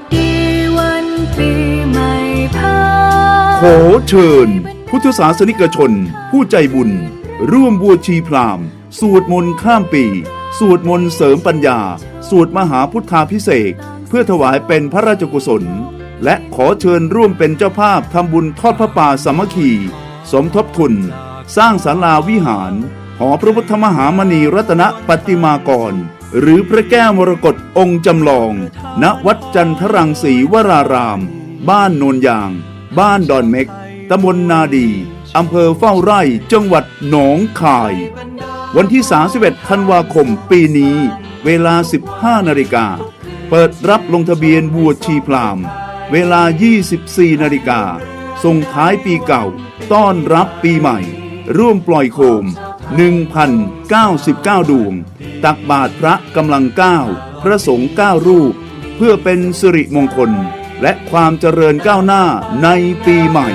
สดีวันปีใหม่พาขอเชิญ พุทธศาสนิกชน ผู้ใจบุญ ร่วมบวชชีพราหมณ์ สวดมนต์ข้ามปี สวดมนต์เสริมปัญญา สวดมหาพุทธาพิเศษเพื่อถวายเป็นพระราชกุศล และขอเชิญร่วมเป็นเจ้าภาพทำบุญทอดพระป่าสามัคคี สมทบทุน สร้างศาลาวิหาร หอพระพุทธมหามณีรัตนปฏิมากร หรือพระแก้วมรกตองค์จำลอง ณวัดจันทรังสีวราราม บ้านโนนยาง บ้านดอนเม็กตำบลนาดีอำเภอเฝ้าไร่จังหวัดหนองคาย วันที่ 31 ธันวาคมปีนี้ เวลา 15 นาฬิกา เปิดรับลงทะเบียนบวชชีพราม เวลา 24 นาฬิกาส่งท้ายปีเก่า ต้อนรับปีใหม่ ร่วมปล่อยโคม 1,099 ดวง ตักบาตรพระกำลังเก้าพระสงฆ์เก้ารูป เพื่อเป็นสิริมงคล และความเจริญก้าวหน้าในปีใหม่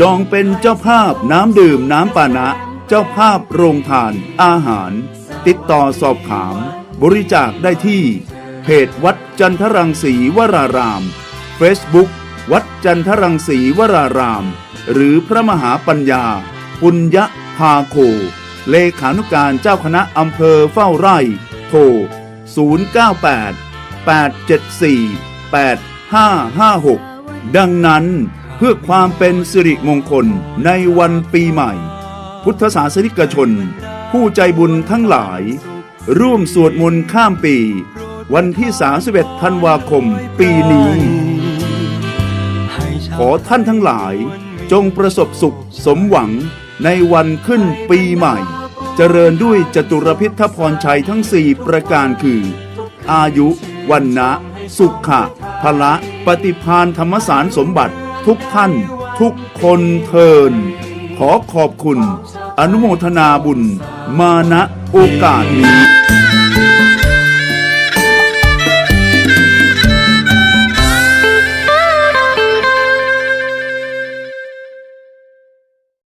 จองเป็นเจ้าภาพน้ำดื่มน้ำปานะ เจ้าภาพโรงทาน อาหาร ติดต่อสอบถาม บริจาคได้ที่ เพจวัดจันทรังสีวราราม Facebook วัดจันทรังสีวราราม หรือพระมหาปัญญา ปุญญพาโค เลขานุการเจ้าคณะอำเภอเฝ้าไร่ โทร 098 874 8556 ดังนั้นเพื่อความเป็นสิริมงคลในวันปีใหม่ พุทธศาสนิกชน ผู้ใจบุญทั้งหลาย ร่วมสวดมนต์ข้ามปี วันที่ 31 ธันวาคมปีนี้ ขอท่านทั้งหลายจงประสบสุขสมหวัง ในวันขึ้นปีใหม่ เจริญด้วยจตุรพิทพรชัยทั้งสี่ประการคือ อายุวันนะสุขะพละปฏิพานธรรมสารสมบัติทุกท่าน ทุกคนเทิน ขอขอบคุณ อนุโมทนาบุญ มาณโอกาสนี้